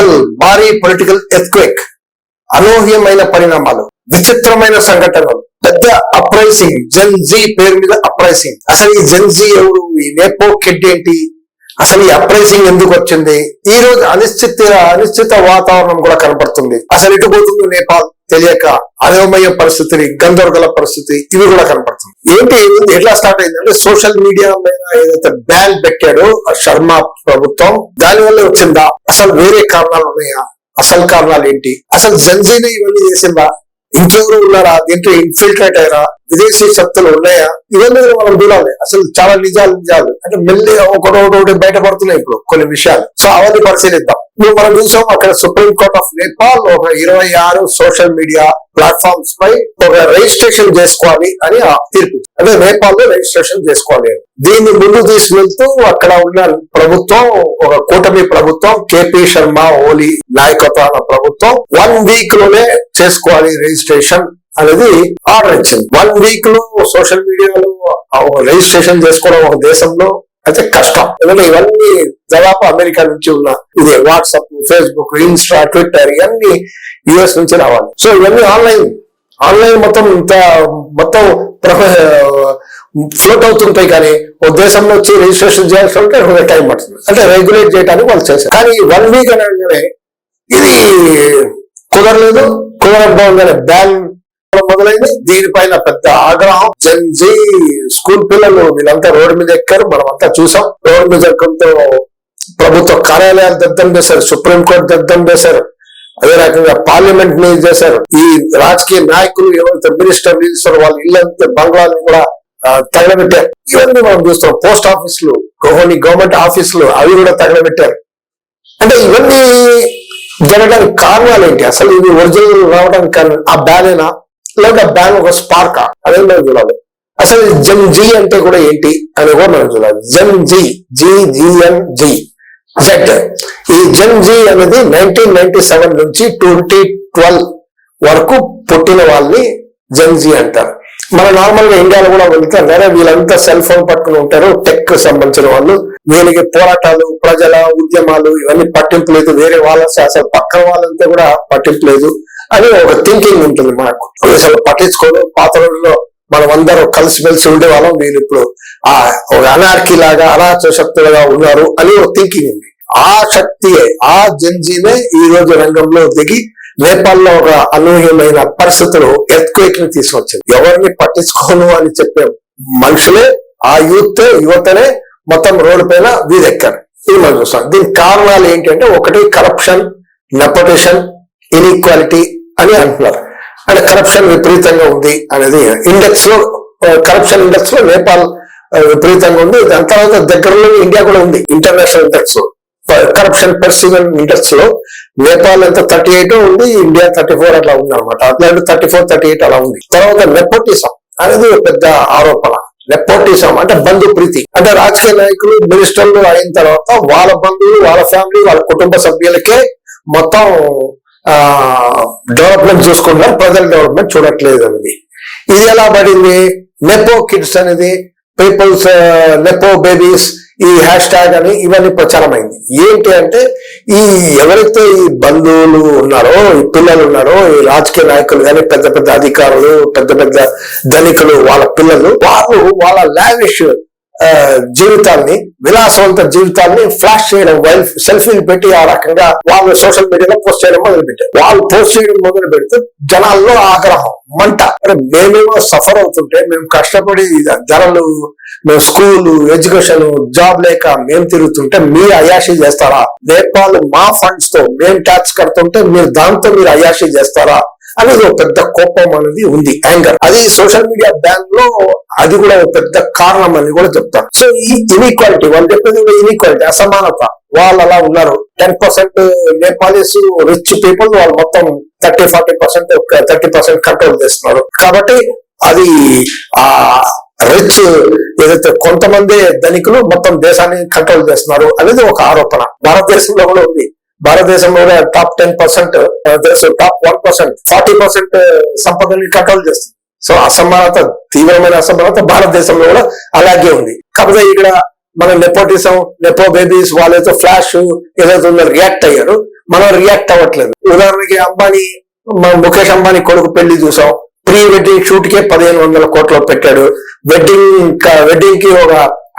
Political భారీ political ఎత్క్వేక్ అనూహ్యమైన పరిణామాలు విచిత్రమైన సంఘటనలు. పెద్ద అప్రైసింగ్ జెన్ జీ పేరు మీద అప్రైసింగ్ అసలు ఈ జెన్ జీ ఎవరు? ఈ నేపో కిడ్ ఏంటి? అసలు ఈ అప్రైజింగ్ ఎందుకు వచ్చింది? ఈ రోజు అనిశ్చిత అనిశ్చిత వాతావరణం కూడా కనపడుతుంది. అసలు ఎటు పోతుందో నేపాల్ తెలియక అయోమయ పరిస్థితిని గందరగోళ పరిస్థితి ఇవి కూడా కనపడుతుంది. ఏంటి? ఎట్లా స్టార్ట్ అయిందంటే సోషల్ మీడియా మీద ఏదైతే బ్యాన్ పెట్టాడో శర్మ ప్రభుత్వం దాని వల్ల వచ్చిందా? అసలు వేరే కారణాలు ఉన్నాయా? అసలు కారణాలు ఏంటి? అసలు జన్జీని ఇవన్నీ చేసిందా? ఇంకెవరు ఉన్నారా? దీంట్లో ఇన్ఫిల్ట్రేట్ అయ్యారా విదేశీ శక్తులు ఉన్నాయా? ఇవన్నీ మనం చూడాలి. అసలు చాలా నిజాలు నిజాలు. అంటే మెల్లి ఒకటి ఒకటి బయటపడుతున్నాయి ఇప్పుడు కొన్ని విషయాలు. సో అవన్నీ పరిశీలిద్దాం. ఇప్పుడు మనం చూసాం అక్కడ సుప్రీం కోర్ట్ ఆఫ్ నేపాల్ ఒక ఇరవై ఆరు సోషల్ మీడియా ప్లాట్ఫామ్స్ పై ఒక రిజిస్ట్రేషన్ చేసుకోవాలి అని తీర్పు అదే అంటే నేపాల్లో రిజిస్ట్రేషన్ చేసుకోవాలి దీన్ని ముందు తీసుకెళ్తూ అక్కడ ఉన్న ప్రభుత్వం ఒక కూటమి ప్రభుత్వం కేపీ శర్మ ఓలీ నాయకత్వాల ప్రభుత్వం వన్ వీక్లోనే చేసుకోవాలి రిజిస్ట్రేషన్ అనేది ఆర్డర్ ఇచ్చింది. వన్ వీక్లో సోషల్ మీడియాలో రిజిస్ట్రేషన్ చేసుకోవడం ఒక దేశంలో అయితే కష్టం. ఎందుకంటే ఇవన్నీ దాదాపు అమెరికా నుంచి ఉన్న ఇదే WhatsApp Facebook Insta Twitter US US నుంచి రావాలి. సో ఇవన్నీ ఆన్లైన్. ఆన్లైన్ మొత్తం ఇంత మొత్తం ఫ్లోట్ అవుతుంటాయి కానీ ఒక దేశంలో వచ్చి రిజిస్ట్రేషన్ చేయాల్సి ఉంటే కొంచెం టైం పడుతుంది. అంటే రెగ్యులేట్ చేయడానికి వాళ్ళు చేశారు. కానీ వన్ వీక్ అనగానే ఇది కుదరలేదు. కుదరకపోగానే బ్యాన్ మొదలైంది. దీనిపైన పెద్ద ఆగ్రహం. జెన్జీ స్కూల్ పిల్లలు వీళ్ళంతా రోడ్డు మీద ఎక్కారు. మనం అంతా చూసాం. రోడ్డు మీద ఎక్కడంతో ప్రభుత్వ కార్యాలయాలు దగ్ధం చేశారు సుప్రీం కోర్టు దగ్ధం చేశారు అదే రకంగా పార్లమెంట్ని చేశారు. ఈ రాజకీయ నాయకులు ఎవరైతే మినిస్టర్ మినిస్టర్ వాళ్ళ ఇల్లంతా బంగ్లాలు కూడా తగలబెట్టారు. ఇవన్నీ మనం చూస్తాం. పోస్ట్ ఆఫీసులు కొన్ని గవర్నమెంట్ ఆఫీసులు అవి కూడా తగలబెట్టారు. అంటే ఇవన్నీ జరగడానికి కారణాలు ఏంటి? అసలు ఇది ఒరిజినల్ రావడానికి కారణం ఆ బ్యాలేనా? లేదా బ్యాన్ ఒక స్పార్కా అనేది మనం చూడాలి అసలు జన్ జీ అంటే కూడా ఏంటి అని కూడా మనం చూడాలి. Gen Z Z Gen Z. Z ఈ జన్ జీ అనేది నైన్టీన్ నైన్టీ సెవెన్ నుంచి ట్వంటీ ట్వెల్వ్ వరకు పుట్టిన వాళ్ళని జన్ జీ అంటారు. మన నార్మల్గా ఇండియాలో కూడా వెళ్తే వేరే వీళ్ళంతా సెల్ ఫోన్ పట్టుకుని ఉంటారు. టెక్ సంబంధించిన వాళ్ళు. వీళ్ళకి పోరాటాలు ప్రజల ఉద్యమాలు ఇవన్నీ పట్టింపు లేదు. వేరే వాళ్ళ అసలు పక్కన వాళ్ళంతా కూడా పట్టింపు లేదు. అని ఒక థింకింగ్ ఉంటుంది మనకు. అసలు పట్టించుకోవడం పాత రోజుల్లో మనం అందరం కలిసిమెలిసి ఉండేవాళ్ళం. వీళ్ళు ఇప్పుడు ఆ ఒక అనార్కి లాగా అనాచ శక్తులుగా ఉన్నారు అని ఒక థింకింగ్ ఉంది. ఆ శక్తి ఆ జంజీనే ఈ రోజు రంగంలో దిగి నేపాల్లో ఒక అనూహ్యమైన పరిస్థితులు ఎర్త్క్వేక్ని తీసుకొచ్చింది. ఎవరిని పట్టించుకోను అని చెప్పే మనుషులే ఆ యూత్ యువతనే మొత్తం రోడ్డు పైన వీధెక్కారు. ఇది మనం చూస్తాం దీనికి కారణాలు ఏంటంటే ఒకటి కరప్షన్ నెపటేషన్ ఇన్ఈక్వాలిటీ అని అంటున్నారు. అంటే కరప్షన్ విపరీతంగా ఉంది అనేది ఇండెక్స్లో కరప్షన్ ఇండెక్స్లో నేపాల్ విపరీతంగా ఉంది. దాని తర్వాత దగ్గరలో ఇండియా కూడా ఉంది ఇంటర్నేషనల్ ఇండెక్స్లో. కరప్షన్ పర్సీవెన్ ఇండెక్స్లో నేపాల్ ఎంత థర్టీ ఎయిట్ ఉంది ఇండియా థర్టీ ఫోర్ అట్లా ఉంది అనమాట అట్లాంటి థర్టీ ఫోర్ థర్టీ ఎయిట్ అలా ఉంది. తర్వాత నెపోటిజం అనేది ఒక పెద్ద ఆరోపణ. నెపోటిజం అంటే బంధు ప్రీతి. అంటే రాజకీయ నాయకులు మినిస్టర్లు అయిన తర్వాత వాళ్ళ బంధువులు వాళ్ళ ఫ్యామిలీ వాళ్ళ కుటుంబ సభ్యులకే మొత్తం డెవలప్మెంట్ చూసుకుంటున్నారు ప్రజల డెవలప్మెంట్ చూడట్లేదు అనేది ఇది ఎలా పడింది? నెపో కిడ్స్ అనేది పీపుల్స్ నెపో బేబీస్ ఈ హ్యాష్ ట్యాగ్ అని ఇవన్నీ ప్రచారమైంది. ఏంటి అంటే ఈ ఎవరైతే ఈ బంధువులు ఉన్నారో ఈ పిల్లలు ఉన్నారో ఈ రాజకీయ నాయకులు కానీ పెద్ద పెద్ద అధికారులు పెద్ద పెద్ద ధనికులు వాళ్ళ పిల్లలు వాళ్ళు వాళ్ళ లావిష్ జీవితాన్ని విలాసవంత జీవితాన్ని ఫ్లాష్ చేయడం వైల్ సెల్ఫీలు పెట్టి ఆ రకంగా వాళ్ళు సోషల్ మీడియాలో పోస్ట్ చేయడం మొదలు పెట్టారు వాళ్ళు పోస్ట్ చేయడం మొదలు పెడితే జనాల్లో ఆగ్రహం మంట. అంటే మేమేమో సఫర్ అవుతుంటే మేము కష్టపడి ధరలు మేము స్కూల్ ఎడ్యుకేషన్ జాబ్ లేక మేము తిరుగుతుంటే మీరు అయాషి చేస్తారా? నేపాల్ మా ఫండ్స్తో మేము ట్యాక్స్ కడుతుంటే మీరు దాంతో మీరు అయాషి చేస్తారా? అనేది ఒక పెద్ద కోపం అనేది ఉంది యాంగర్ అది సోషల్ మీడియా బ్యాన్లో అది కూడా ఒక పెద్ద కారణం అని కూడా చెప్తారు. సో ఈ ఇన్ఈక్వాలిటీ వాళ్ళు చెప్పేది ఇన్ఈక్వాలిటీ అసమానత. వాళ్ళు అలా ఉన్నారు. Ten percent Nepalis rich people వాళ్ళు మొత్తం thirty forty percent thirty percent control చేస్తున్నారు. కాబట్టి అది ఆ రిచ్ ఏదైతే కొంతమంది ధనికులు మొత్తం దేశాన్ని కంట్రోల్ చేస్తున్నారు అనేది ఒక ఆరోపణ. భారతదేశంలో కూడా ఉంది. భారతదేశంలో top ten percent top one percent forty percent సంపదని కంట్రోల్ చేస్తుంది. సో అసమానత తీవ్రమైన అసమానత భారతదేశంలో కూడా అలాగే ఉంది. కాకపోతే ఇక్కడ మన నెపోటిజం నెపో బేబీస్ వాళ్ళైతే ఫ్లాష్ ఏదైతే ఉందో రియాక్ట్ అయ్యారు. మనం రియాక్ట్ అవ్వట్లేదు. ఉదాహరణకి అంబానీ మన ముఖేష్ అంబానీ కొడుకు పెళ్ళి చూసాం. ప్రీ వెడ్డింగ్ షూట్ కే పదిహేను వందల కోట్లు పెట్టాడు. వెడ్డింగ్ వెడ్డింగ్కి ఒక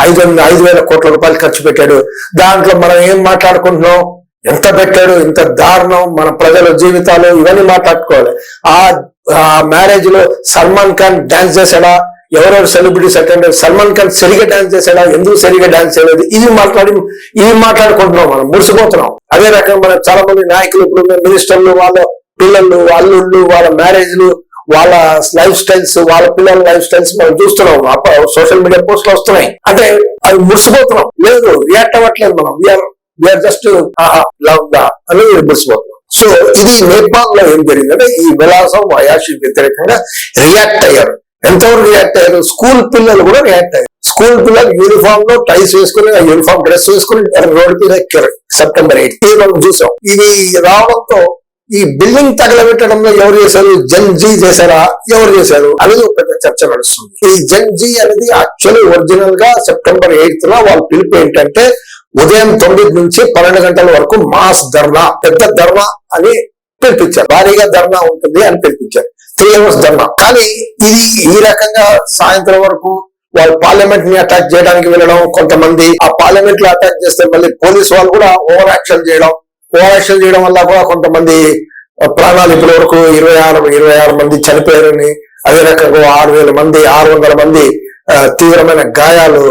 ఐదు వందల ఐదు వేల కోట్ల రూపాయలు ఖర్చు పెట్టాడు. దాంట్లో మనం ఏం మాట్లాడుకుంటున్నాం? ఎంత పెట్టాడు ఇంత దారుణం మన ప్రజల జీవితాలు ఇవన్నీ మాట్లాడుకోవాలి. ఆ మ్యారేజ్లో సల్మాన్ ఖాన్ డాన్స్ చేశాడా? ఎవరెవరు సెలబ్రిటీస్ అటెండ్ సల్మాన్ ఖాన్ సరిగా డాన్స్ చేశాడా? ఎందుకు సరిగా డాన్స్ చేయలేదు? ఇది మాట్లాడి ఇది మాట్లాడుకుంటున్నాం మనం మురిసిపోతున్నాం. అదే రకంగా మన చాలా మంది నాయకులు ఇప్పుడు మినిస్టర్లు వాళ్ళ పిల్లలు అల్లుళ్ళు వాళ్ళ మ్యారేజ్లు వాళ్ళ లైఫ్ స్టైల్స్ వాళ్ళ పిల్లల లైఫ్ స్టైల్స్ మనం చూస్తున్నాం. సోషల్ మీడియా పోస్ట్లు వస్తున్నాయి. అంటే అవి మురిసిపోతున్నాం. లేదు రియాక్ట్ అవ్వట్లేదు మనం. వీఆర్ జస్ట్ లవ్ దా అని మురిసిపోతున్నాం సో ఇది నేపాల్లో ఏం జరిగిందంటే ఈ విలాసం అయాషి వ్యతిరేకంగా రియాక్ట్ అయ్యారు. ఎంతవరకు రియాక్ట్ అయ్యారు? స్కూల్ పిల్లలు కూడా రియాక్ట్ అయ్యారు. స్కూల్ పిల్లలు యూనిఫామ్లో టైస్ వేసుకుని ఆ యూనిఫామ్ డ్రెస్ వేసుకుని రోడ్డు మీద ఎక్కారు. సెప్టెంబర్ ఎయిట్ మనం చూసాం. ఇది రావడంతో ఈ బిల్డింగ్ తగలబెట్టడంలో ఎవరు చేశారు? జన్ జీ చేశారా? ఎవరు చేశారు? అనేది ఒక పెద్ద చర్చ నడుస్తుంది. ఈ జన్ జీ అనేది యాక్చువల్లీ ఒరిజినల్గా సెప్టెంబర్ ఎయిత్లో వాళ్ళ పిలుపు ఏంటంటే ఉదయం తొమ్మిది నుంచి పన్నెండు గంటల వరకు మాస్ ధర్నా పెద్ద ధర్నా అని పిలిపించారు. భారీగా ధర్నా ఉంటుంది అని పిలిపించారు. Three hours dharna. కానీ ఇది ఈ రకంగా సాయంత్రం వరకు వాళ్ళు పార్లమెంట్ని అటాక్ చేయడానికి వెళ్ళడం కొంతమంది ఆ పార్లమెంట్లో అటాక్ చేస్తే మళ్ళీ పోలీస్ వాళ్ళు కూడా ఓవర్ యాక్షన్ చేయడం ఓవర్ యాక్షన్ చేయడం వల్ల కూడా కొంతమంది ప్రాణాలు ఇప్పటి వరకు ఇరవై ఆరు ఇరవై ఆరు మంది చనిపోయారని అదే రకంగా ఆరు వేల మంది ఆరు వందల మంది తీవ్రమైన గాయాలు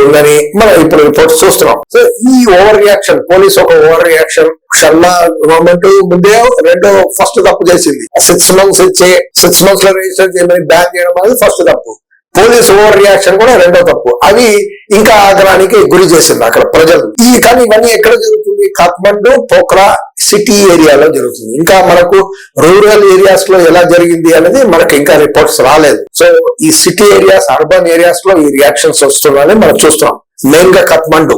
ఉందని మనం ఇప్పుడు రిపోర్ట్స్ చూస్తున్నాం. సో ఈ ఓవర్ రియాక్షన్ పోలీస్ ఒక ఓవర్ రియాక్షన్ షర్మా గవర్నమెంట్ ముందే రెండో ఫస్ట్ తప్పు చేసింది. సిక్స్ మంత్స్ ఇచ్చే సిక్స్ మంత్స్లో రిజిస్టర్ చేయమని బ్యాన్ చేయడం అనేది ఫస్ట్ తప్పు. పోలీస్ ఓవర్ రియాక్షన్ కూడా రెండో తప్పు. అది ఇంకా ఆగ్రహానికి గురి చేసింది అక్కడ ప్రజలు. ఈ కానీ ఇవన్నీ ఎక్కడ జరుగుతుంది? కాత్మండు పోఖ్రా సిటీ ఏరియాలో జరుగుతుంది. ఇంకా మనకు రూరల్ ఏరియాస్లో ఎలా జరిగింది అనేది మనకి ఇంకా రిపోర్ట్స్ రాలేదు. సో ఈ సిటీ ఏరియాస్ అర్బన్ ఏరియాస్లో ఈ రియాక్షన్స్ వస్తున్నాయని మనం చూస్తున్నాం. మెయిన్గా కత్మండు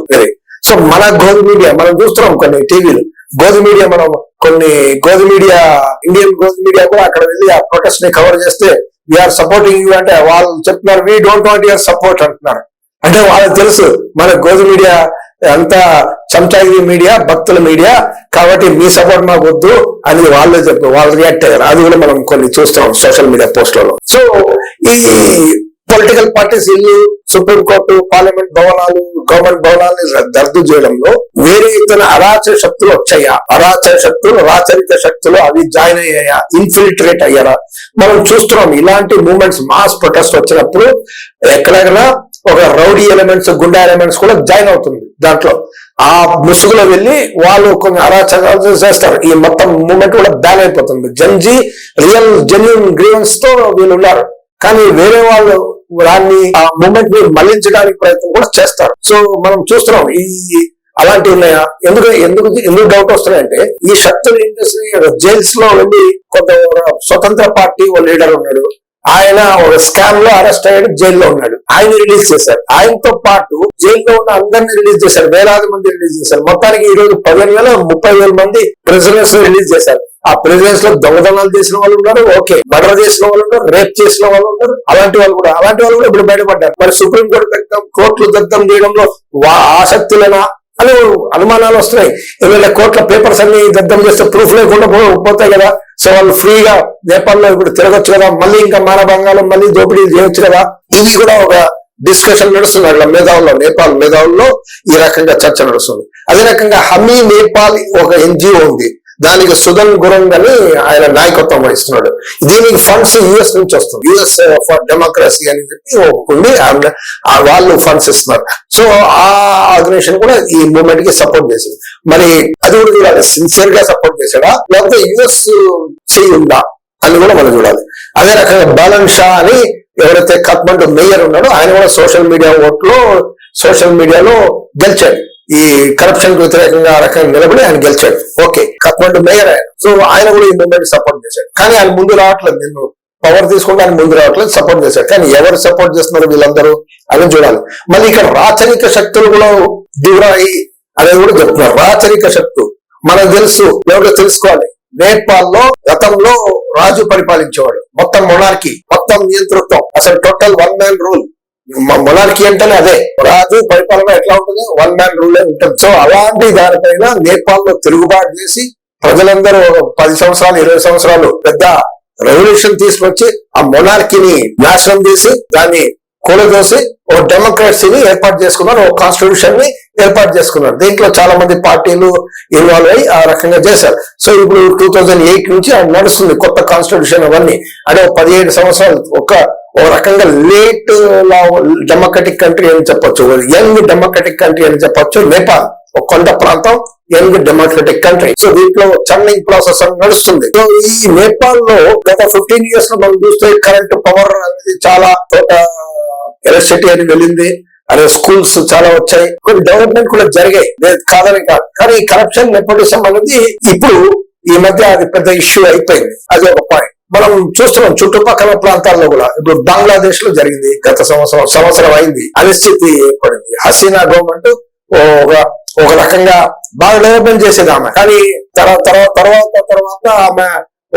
సో మన గోధు మీడియా మనం చూస్తున్నాం కొన్ని టీవీలు. గోధు మీడియా మనం కొన్ని Godi media Indian Godi media కూడా అక్కడ వెళ్ళి ఆ ప్రొటెస్ట్ని కవర్ చేస్తే వీఆర్ సపోర్టింగ్ యూ అంటే వాళ్ళు చెప్తున్నారు we don't want your support అంటున్నారు. అంటే వాళ్ళకి తెలుసు మన గోధు మీడియా అంతా చంచాగిరి మీడియా భక్తుల మీడియా కాబట్టి మీ సపోర్ట్ మాకు వద్దు అని వాళ్ళే చెప్పు వాళ్ళు రియాక్ట్ అయ్యారు. అది కూడా మనం కొన్ని చూస్తున్నాం సోషల్ మీడియా పోస్టులలో సో ఈ పొలిటికల్ పార్టీస్ ఇల్లు సుప్రీం కోర్టు పార్లమెంట్ భవనాలు గవర్నమెంట్ భవనాలు రద్దు చేయడంలో వేరే ఇతర అరాచక శక్తులు వచ్చాయా? అరాచక శక్తులు రాచరిక శక్తులు అవి జాయిన్ అయ్యాయా? ఇన్ఫిల్ట్రేట్ అయ్యారా? మనం చూస్తున్నాం ఇలాంటి మూమెంట్స్ మాస్ ప్రొటెస్ట్ వచ్చినప్పుడు ఎక్కడెక్కడ ఒక రౌడీ ఎలిమెంట్స్ గుండా ఎలిమెంట్స్ కూడా జాయిన్ అవుతుంది దాంట్లో. ఆ ముసుగులో వెళ్ళి వాళ్ళు కొన్ని అరాచకాలు చేస్తారు ఈ మొత్తం మూమెంట్ కూడా బ్యాన్ అయిపోతుంది. జంజీ రియల్ జెన్యున్ గ్రీవెన్స్తో వీళ్ళు ఉన్నారు. కానీ వేరే వాళ్ళు దాన్ని ఆ మూమెంట్ని మళ్ళించడానికి ప్రయత్నం కూడా చేస్తారు. సో మనం చూస్తున్నాం ఈ అలాంటివి ఉన్నాయా? ఎందుకు ఎందుకు ఎందుకు డౌట్ వస్తున్నాయంటే ఈ శక్తులు ఏం చేస్తున్నాయి జైల్స్లో వెళ్ళి కొంత స్వతంత్ర పార్టీ లీడర్ ఉన్నాడు. ఆయన ఒక స్కామ్లో అరెస్ట్ అయ్యాడు జైల్లో ఉన్నాడు. ఆయన రిలీజ్ చేశారు. ఆయనతో పాటు జైల్లో ఉన్న అందరిని రిలీజ్ చేశారు. వేలాది మంది రిలీజ్ చేశారు. మొత్తానికి ఈ రోజు పదిహేను వేల ముప్పై వేల మంది ప్రిజనర్స్ రిలీజ్ చేశారు. ఆ ప్రిజనర్స్లో దొంగతనాలు చేసిన వాళ్ళు ఉన్నారు ఓకే. మర్డర్ చేసిన వాళ్ళు ఉన్నారు రేప్ చేసిన వాళ్ళు ఉన్నారు. అలాంటి వాళ్ళు కూడా అలాంటి వాళ్ళు కూడా ఇప్పుడు బయటపడ్డారు. మరి సుప్రీం కోర్టు దగ్ధం కోర్టులు దగ్ధం చేయడంలో వా ఆసక్తులైన? అని అనుమానాలు వస్తున్నాయి. ఎందుకంటే కోర్టుల పేపర్స్ అన్ని దగ్ధం చేస్తే ప్రూఫ్ లేకుండా పోతాయి కదా. సో వాళ్ళు ఫ్రీగా నేపాల్లో ఇప్పుడు తిరగొచ్చు కదా మళ్ళీ ఇంకా మానభంగాలు మళ్ళీ దోపిడీలు చేయొచ్చు కదా. ఇది కూడా ఒక డిస్కషన్ నడుస్తుంది అట్లా మేధావుల్లో నేపాల్ మేధావుల్లో ఈ రకంగా చర్చ నడుస్తుంది. అదే రకంగా హమీ నేపాల్ ఒక ఎన్జిఓ ఉంది. దానికి సుధన్ గురంగ్ అని ఆయన నాయకత్వం వహిస్తున్నాడు. దీనికి ఫండ్స్ యుఎస్ నుంచి వస్తుంది. యుఎస్ ఫర్ డెమోక్రసీ అని చెప్పి ఒకటి ఆ వాళ్ళు ఫండ్స్ ఇస్తున్నారు. సో ఆ ఆర్గనైజేషన్ కూడా ఈ మూమెంట్కి సపోర్ట్ చేసింది. మరి అది కూడా చూడాలి. సిన్సియర్గా సపోర్ట్ చేశాడా? లేకపోతే యుఎస్ చేయి ఉందా? అని కూడా మనం చూడాలి. అదే రకంగా బాలన్ షా అని ఎవరైతే కత్మండు మేయర్ ఉన్నాడో ఆయన కూడా సోషల్ మీడియా ఓట్లో సోషల్ మీడియాలో గెలిచాడు. ఈ కరప్షన్కు వ్యతిరేకంగా రకంగా నిలబడి ఆయన గెలిచాడు. ఓకే కత్మండు మేయర్ ఆయన సో ఆయన కూడా ఈ మూమెంట్ సపోర్ట్ చేశాడు. కానీ ఆయన ముందు రావట్లేదు. నిన్ను పవర్ తీసుకుంటే ఆయన ముందు రావట్లేదు సపోర్ట్ చేశాడు. కానీ ఎవరు సపోర్ట్ చేస్తున్నారు వీళ్ళందరూ? అని చూడాలి మళ్ళీ ఇక్కడ రాచరిక శక్తులు కూడా దిగురాయి అనేది కూడా చెప్తున్నారు. రాచరిక శక్తులు మనకు తెలుసు ఎవరో తెలుసుకోవాలి. నేపాల్లో గతంలో రాజు పరిపాలించేవాడు. మొత్తం మొనార్కి మొత్తం నియంతృత్వం. అసలు total one man rule monarchy అంటేనే అదే. రాజు పరిపాలన ఎట్లా ఉంటుంది? వన్ మ్యాన్ రూల్ ఉంటుంది. సో అలాంటి దానిపైన నేపాల్లో తిరుగుబాటు చేసి ప్రజలందరూ ఒక పది సంవత్సరాలు ఇరవై సంవత్సరాలు పెద్ద రెవల్యూషన్ తీసుకొచ్చి ఆ మొనార్కీని నాశనం చేసి దాన్ని కూడదోసి ఓ డెమోక్రసీని ఏర్పాటు చేసుకున్నారు. ఓ కాన్స్టిట్యూషన్ని ఏర్పాటు చేసుకున్నారు. దీంట్లో చాలా మంది పార్టీలు ఇన్వాల్వ్ అయ్యి ఆ రకంగా చేశారు. సో ఇప్పుడు టూ థౌజండ్ ఎయిట్ నుంచి అది నడుస్తుంది. కొత్త కాన్స్టిట్యూషన్ అవన్నీ. అంటే పదిహేడు సంవత్సరాలు ఒక ఓ రకంగా లేట్ డెమోక్రటిక్ కంట్రీ అని చెప్పొచ్చు. యంగ్ డెమోక్రటిక్ కంట్రీ అని చెప్పొచ్చు. నేపాల్ ఒక కొండ ప్రాంతం యంగ్ డెమోక్రటిక్ కంట్రీ. సో దీంట్లో చర్నింగ్ ప్రాసెస్ అని నడుస్తుంది. సో ఈ నేపాల్లో గత ఫిఫ్టీన్ ఇయర్స్లో మనం చూస్తే కరెంట్ పవర్ అనేది చాలా ఎలక్ట్రిసిటీ అని వెళ్ళింది. అదే స్కూల్స్ చాలా వచ్చాయి. కొన్ని డెవలప్మెంట్ కూడా జరిగాయి. లేదు కాదని కాదు. కానీ ఈ కరప్షన్ నెపోటిజం అనేది ఇప్పుడు ఈ మధ్య అది పెద్ద ఇష్యూ అయిపోయింది. అది ఒక పాయింట్. మనం చూస్తున్నాం చుట్టుపక్కల ప్రాంతాల్లో కూడా. ఇప్పుడు బంగ్లాదేశ్లో జరిగింది. గత సంవత్సరం సంవత్సరం అయింది. అనిశ్చితి ఏర్పడింది. హసీనా గవర్నమెంట్ ఒక ఒక రకంగా బాగా డెవలప్మెంట్ చేసేది ఆమె. కానీ తర్వాత తర్వాత తర్వాత ఆమె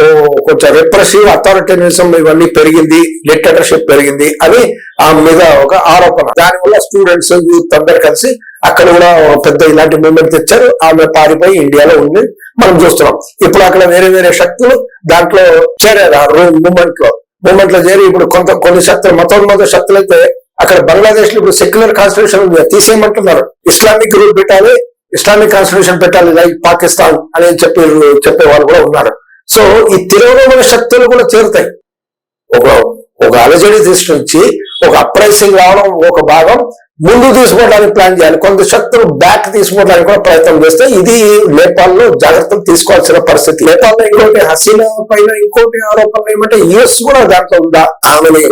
ఓ కొంచెం రిప్రెసివ్ అథారిటేనిజం ఇవన్నీ పెరిగింది. డిక్టేటర్షిప్ పెరిగింది అని ఆమె మీద ఒక ఆరోపణ. దానివల్ల స్టూడెంట్స్ యూత్ అందరు కలిసి అక్కడ కూడా పెద్ద ఇలాంటి మూమెంట్ తెచ్చారు. ఆమె పారిపోయి ఇండియాలో ఉంది మనం చూస్తున్నాం. ఇప్పుడు అక్కడ వేరే వేరే శక్తులు దాంట్లో చేరారు. ఆ మూమెంట్లో. మూమెంట్లో చేరి ఇప్పుడు కొంత కొన్ని శక్తులు మతోన్మత శక్తులు అయితే అక్కడ బంగ్లాదేశ్లో ఇప్పుడు సెక్యులర్ కాన్స్టిట్యూషన్ ఉంది. తీసేయమంటున్నారు. ఇస్లామిక్ రూల్ పెట్టాలి. ఇస్లామిక్ కాన్స్టిట్యూషన్ పెట్టాలి. లైక్ పాకిస్తాన్ అని చెప్పి చెప్పే వాళ్ళు కూడా ఉన్నారు. సో ఈ తిరోగమన శక్తులు కూడా చేరుతాయి ఒక ఒక అలజడి దృష్టి నుంచి ఒక అప్రైసింగ్ రావడం ఒక భాగం ముందు తీసుకోవడానికి ప్లాన్ చేయాలి. కొంత శక్తులు బ్యాక్ తీసుకోవడానికి కూడా ప్రయత్నం చేస్తే ఇది నేపాల్లో జాగ్రత్తలు తీసుకోవాల్సిన పరిస్థితి. నేపాల్లో ఇంకోటి హసీనా పైన ఇంకోటి ఆరోపణలు ఏమంటే యుఎస్ కూడా దాంట్లో ఉందా ఆమెని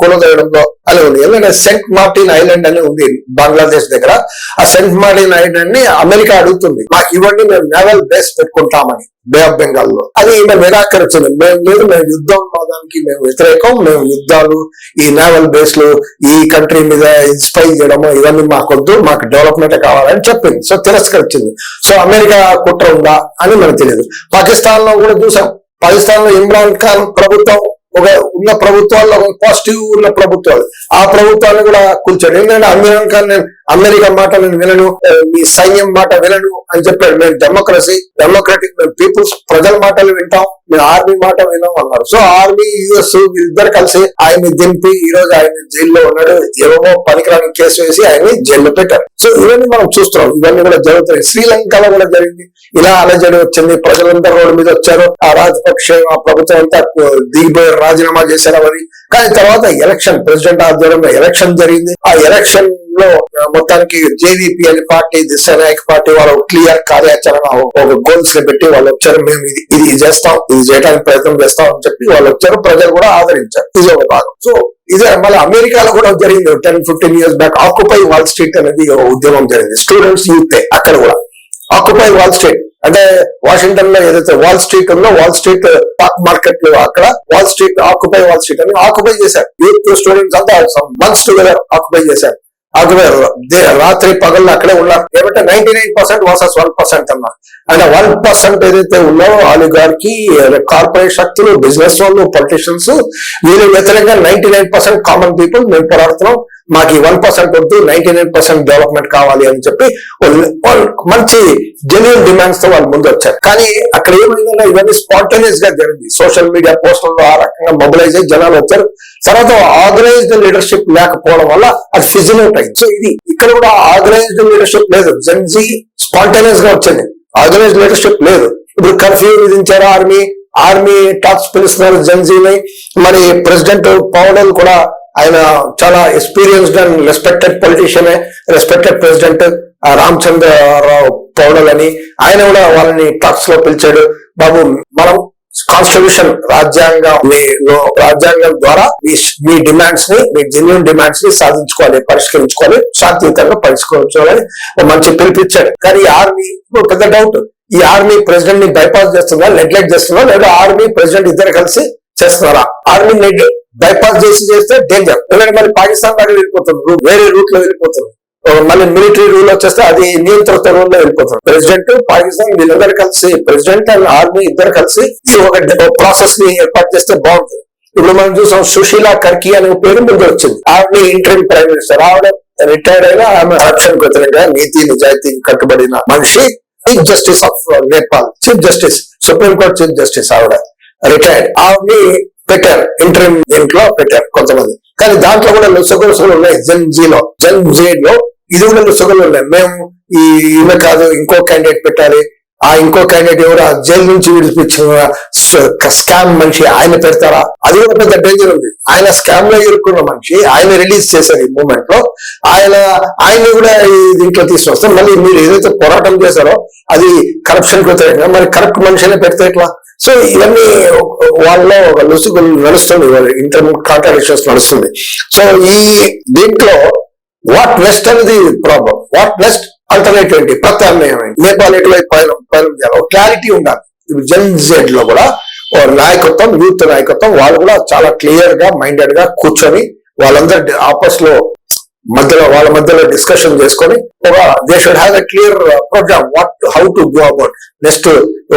కూలదయడంలో అలా ఉంది. ఎందుకంటే సెంట్ మార్టిన్ ఐలాండ్ అని ఉంది బంగ్లాదేశ్ దగ్గర. ఆ సెంట్ మార్టిన్ ఐలాండ్ని అమెరికా అడుగుతుంది. మాకు ఇవ్వండి మేము నేవల్ బేస్ పెట్టుకుంటామని బే ఆఫ్ బెంగాల్లో అది ఈమె నిరాకరించింది. మేము లేదు మేము యుద్ధం వాదానికి మేము వ్యతిరేకం మేము యుద్ధాలు ఈ నేవల్ బేస్లు ఈ కంట్రీ మీద ఇన్స్పై చేయడము ఇవన్నీ మాకొద్దు మాకు డెవలప్మెంట్ కావాలని చెప్పింది. సో తిరస్కరించింది. సో అమెరికా కుట్ర ఉందా అని మనకు తెలియదు. పాకిస్తాన్లో కూడా చూసాం. పాకిస్తాన్లో ఇమ్రాన్ ఖాన్ ప్రభుత్వం ఒక ఉన్న ప్రభుత్వాల్లో పాజిటివ్ ఉన్న ప్రభుత్వాలు. ఆ ప్రభుత్వాన్ని కూడా కొంచెం ఎందుకంటే ఇమ్రాన్ నేను అమెరికా మాట నేను వినను మీ సైన్యం మాట వినను అని చెప్పాడు. మేము డెమోక్రసీ డెమోక్రటిక్ మేము పీపుల్స్ ప్రజల మాటలు వింటాం మేము ఆర్మీ మాట వినాం అన్నారు. సో ఆర్మీ యుఎస్ వీళ్ళిద్దరు కలిసి ఆయన్ని దింపి ఈ రోజు ఆయన జైల్లో ఉన్నాడు. ఏమో పనికిరాని కేసు వేసి ఆయన్ని జైల్లో పెట్టారు. సో ఇవన్నీ మనం చూస్తున్నాం. ఇవన్నీ కూడా జరుగుతాయి శ్రీలంకలో కూడా జరిగింది. ఇలా అలజడి వచ్చింది. ప్రజలందరూ రోడ్డు మీద వచ్చారు. ఆ రాజపక్ష ఆ ప్రభుత్వం అంతా దిగిపోయారు రాజీనామా చేశారు. అవన్నీ కానీ తర్వాత ఎలక్షన్ ప్రెసిడెంట్ ఆధ్వర్యంలో ఎలక్షన్ జరిగింది. ఆ ఎలక్షన్లో మొత్తానికి జేవీపీ అనే పార్టీ దిశనాయక్ పార్టీ వాళ్ళు క్లియర్ కార్యాచరణ ఒక గోల్స్ని పెట్టి వాళ్ళు వచ్చారు. మేము ఇది ఇది చేస్తాం ఇది చేయడానికి ప్రయత్నం చేస్తాం అని చెప్పి వాళ్ళు వచ్చారు. ప్రజలు కూడా ఆదరించారు. ఇది ఒక భాగం. సో ఇదే మళ్ళీ అమెరికాలో కూడా జరిగింది. Ten fifteen years back occupy Wall Street అనేది ఉద్యమం జరిగింది. స్టూడెంట్స్ యూత్ అక్కడ కూడా. Occupy Wall Street. అంటే వాషింగ్టన్లో ఏదైతే వాల్ స్ట్రీట్ ఉందో వాల్ స్ట్రీట్ స్టాక్ మార్కెట్లో అక్కడ Wall Street occupy Wall Street అని ఆక్యుపై చేశారు. యూత్ స్టూడెంట్స్ అంతా మంత్స్ టుగెదర్ ఆక్యుపై చేశారు. ఆక్యుపై రాత్రి పగళ్ళు అక్కడే ఉన్నారు. ఏమంటే ninety nine percent versus one percent అన్నారు అంటే వన్ పర్సెంట్ ఏదైతే ఉన్నారో ఆలిగార్కి కార్పొరేట్ శక్తులు బిజినెస్ వాళ్ళు పొలిటీషియన్స్ వీళ్ళు వ్యతిరేకంగా ninety nine percent common people మేము పోరాడుతున్నాం. మాకు ఈ వన్ పర్సెంట్ వద్దు నైన్టీ నైన్ పర్సెంట్ డెవలప్మెంట్ కావాలి అని చెప్పి వాళ్ళు- వాళ్ళు మంచి జెన్యున్ డిమాండ్స్తో వాళ్ళు ముందు వచ్చారు కానీ అక్కడ ఏమైందంటే ఇవన్నీ స్పాంటేనియస్గా జరిగింది. సోషల్ మీడియా పోస్టుల్లో ఆ రకంగా మొబిలైజ్ అయ్యి జనాలు వచ్చారు. తర్వాత ఆర్గనైజ్డ్ లీడర్షిప్ లేకపోవడం వల్ల అది ఫిజిల్ అవుట్ అయింది. సో ఇది ఇక్కడ కూడా ఆర్గనైజ్డ్ లీడర్షిప్ లేదు. జెన్జీ స్పాంటేనియస్గా వచ్చింది. ఆర్గనైజ్డ్ లీడర్షిప్ లేదు. ఇప్పుడు కర్ఫ్యూ విధించారు ఆర్మీ ఆర్మీ టాక్స్ పిలుస్తున్నారు జెన్జీని మరి ప్రెసిడెంట్ పౌడల్ కూడా ఆయన చాలా experienced and respected politician respected president Ramachandrarao Paudel అని. ఆయన కూడా వాళ్ళని టాక్స్లో పిలిచాడు. బాబు మనం కాన్స్టిట్యూషన్ రాజ్యాంగం మీ- రాజ్యాంగం ద్వారా మీ డిమాండ్స్ని మీ జెన్యున్ డిమాండ్స్ని సాధించుకోవాలి పరిష్కరించుకోవాలి శాంతియుతంగా పరిష్కరించుకోవాలని మంచి పిలిపించాడు కానీ ఈ ఆర్మీ పెద్ద డౌట్ ఈ ఆర్మీ ప్రెసిడెంట్ని బైపాస్ చేస్తుందా నెగ్లెక్ట్ చేస్తుందా లేదా ఆర్మీ ప్రెసిడెంట్ ఇద్దరు కలిసి చేస్తున్నారా? ఆర్మీ బైపాస్ చేసి చేస్తే డేంజర్ ఎందుకంటే మళ్ళీ పాకిస్తాన్ దాకా వెళ్ళిపోతుంది వేరే రూట్లో వెళ్ళిపోతుంది మళ్ళీ మిలిటరీ రూల్ వచ్చేస్తే అది నియంత్రిత రూల్లో వెళ్ళిపోతుంది. ప్రెసిడెంట్ పాకిస్తాన్ వీళ్ళందరూ కలిసి ప్రెసిడెంట్ అండ్ ఆర్మీ ఇద్దరు కలిసి ఒక ప్రాసెస్ని ఏర్పాటు చేస్తే బాగుంటుంది. ఇప్పుడు మనం చూసాం సుశీల కర్కి అనే పేరు ముందు వచ్చింది. ఆవిడ ఇంటర్వ్యూ ప్రైమ్ మినిస్టర్ ఆవిడ రిటైర్డ్ అయిన ఆమె కరప్షన్ వ్యతిరేకంగా నీతి నిజాయితీ కట్టుబడిన మనిషి chief justice of Nepal chief justice supreme court chief justice ఆవిడ రిటైర్డ్ ఆవిడని పెట్టారు. ఇంటర్వ్యూ దీంట్లో పెట్టారు కొంతమంది. కానీ దాంట్లో కూడా లుసగొలుసులు ఉన్నాయి. జన్ జీలో జన్ జేడ్లో ఇది కూడా లుసగులు ఉన్నాయి. మేము ఈ ఈమె కాదు ఇంకో క్యాండిడేట్ పెట్టాలి. ఆ ఇంకో క్యాండిడేట్ ఎవరు? జైలు నుంచి విడిపించిన స్కామ్ మనిషి ఆయన పెడతారా? అది కూడా పెద్ద డేంజర్ ఉంది. ఆయన స్కామ్లో ఇరుక్కున్న మనిషి ఆయన రిలీజ్ చేశారు ఈ మూమెంట్లో. ఆయన ఆయన్ని కూడా ఈ దీంట్లో తీసుకొస్తారు మళ్ళీ మీరు ఏదైతే పోరాటం చేశారో అది కరప్షన్ వ్యతిరేకంగా మరి కరప్ట్ మనిషినే పెడితే ఎట్లా? సో ఇవన్నీ వాళ్ళలో ఒక లుసుగు నడుస్తుంది ఇంటర్ కాంట్రాడిక్షన్స్ నడుస్తుంది. సో ఈ దీంట్లో వాట్ నెక్స్ట్ అనేది ప్రాబ్లం వాట్ నెక్స్ట్ ఆల్టర్నేటివ్ ఏంటి ప్రత్యామ్నాయం ఏంటి నేపాల్ ఎట్లా పయనం పయనం చేయాలి ఒక క్లారిటీ ఉండాలి. ఇప్పుడు జన్ జెడ్లో కూడా ఓ నాయకత్వం యూత్ నాయకత్వం వాళ్ళు కూడా చాలా క్లియర్గా మైండెడ్గా కూర్చొని వాళ్ళందరూ ఆపస్లో మధ్యలో వాళ్ళ మధ్యలో డిస్కషన్ చేసుకొని ఒక they should have a clear programme what how to go about next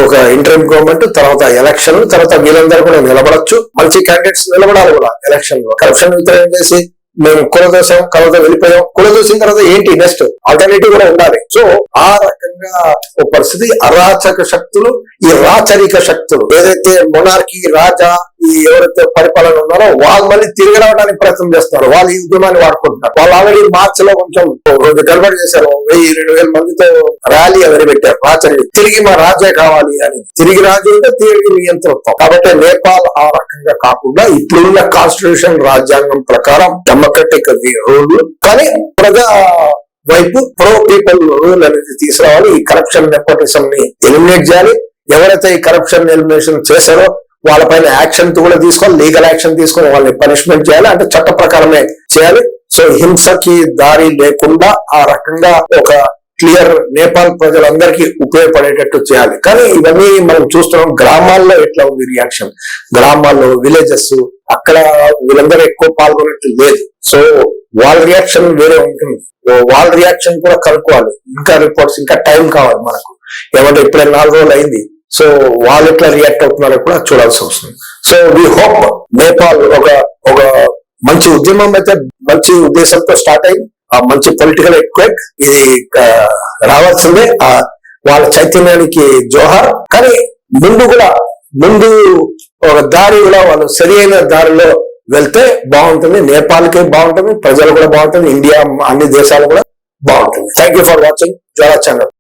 ఒక ఇంటర్మ్ గవర్నమెంట్ తర్వాత ఎలక్షన్ తర్వాత వీళ్ళందరూ కూడా నిలబడొచ్చు. మంచి క్యాండిడేట్స్ నిలబడాలి కూడా ఎలక్షన్లో. కరప్షన్ వ్యతిరేకం చేసి మేము కులదోషం కలతో వెళ్ళిపోయాం. కులదోషం తర్వాత ఏంటి? నెక్స్ట్ ఆల్టర్నేటివ్ కూడా ఉండాలి. సో ఆ రకంగా ఒక పరిస్థితి అరాచక శక్తులు ఈ రాచరిక శక్తులు ఏదైతే మొనార్కి రాజా ఎవరైతే పరిపాలన ఉన్నారో వాళ్ళు మళ్ళీ తిరిగి రావడానికి ప్రయత్నం చేస్తున్నారు. వాళ్ళు ఈ ఉద్యమాన్ని వాడుకుంటున్నారు. వాళ్ళు ఆల్రెడీ మార్చ్లో కొంచెం రెండు గడబడి చేశారు. వెయ్యి రెండు వేల మందితో ర్యాలీ అవన్నీ పెట్టారు? రాచరి తిరిగి మా రాజే కావాలి అని. తిరిగి రాజు అంటే తిరిగి నియంత్రిస్తాం కాబట్టి నేపాల్ ఆ రకంగా కాకుండా ఇప్పుడున్న కాన్స్టిట్యూషన్ రాజ్యాంగం ప్రకారం డెమోక్రటిక్ రూల్ కానీ ప్రజా వైపు ప్రో పీపుల్ రూల్ అనేది తీసుకురావాలి. ఈ కరప్షన్ నెపోటిజం ని ఎలిమినేట్ చేయాలి. ఎవరైతే ఈ కరప్షన్ ఎలిమినేషన్ చేశారో వాళ్ళపైన యాక్షన్ కూడా తీసుకోవాలి లీగల్ యాక్షన్ తీసుకొని వాళ్ళని పనిష్మెంట్ చేయాలి. అంటే చట్ట ప్రకారమే చేయాలి. సో హింసకి దారి లేకుండా ఆ రకంగా ఒక క్లియర్ నేపాల్ ప్రజలందరికీ ఉపయోగపడేటట్టు చేయాలి. కానీ ఇవన్నీ మనం చూస్తున్నాం. గ్రామాల్లో ఎట్లా ఉంది రియాక్షన్ గ్రామాల్లో విలేజెస్ అక్కడ వీళ్ళందరూ ఎక్కువ పాల్గొనట్టు లేదు. సో వాళ్ళ రియాక్షన్ వేరే ఉంటుంది. ఓ వాళ్ళ రియాక్షన్ కూడా కనుక్కోవాలి. ఇంకా రిపోర్ట్స్ ఇంకా టైం కావాలి మనకు. ఏమంటే ఇప్పుడే నాలుగు రోజులు అయింది. సో వాళ్ళు ఎట్లా రియాక్ట్ అవుతున్నారో కూడా చూడాల్సి వస్తుంది. సో వి హోప్ నేపాల్ ఒక ఒక మంచి ఉద్యమం అయితే మంచి ఉద్దేశంతో స్టార్ట్ అయింది ఆ మంచి పొలిటికల్ ఎక్వెట్ ఇది రావాల్సిందే. ఆ వాళ్ళ చైతన్యానికి జోహార్. కానీ ముందు కూడా ముందు ఒక దారి కూడా వాళ్ళు సరి అయిన దారిలో వెళ్తే బాగుంటుంది. నేపాల్కి బాగుంటుంది. ప్రజలు కూడా బాగుంటుంది. ఇండియా అన్ని దేశాలు కూడా బాగుంటుంది. Thank you for watching Jwala channel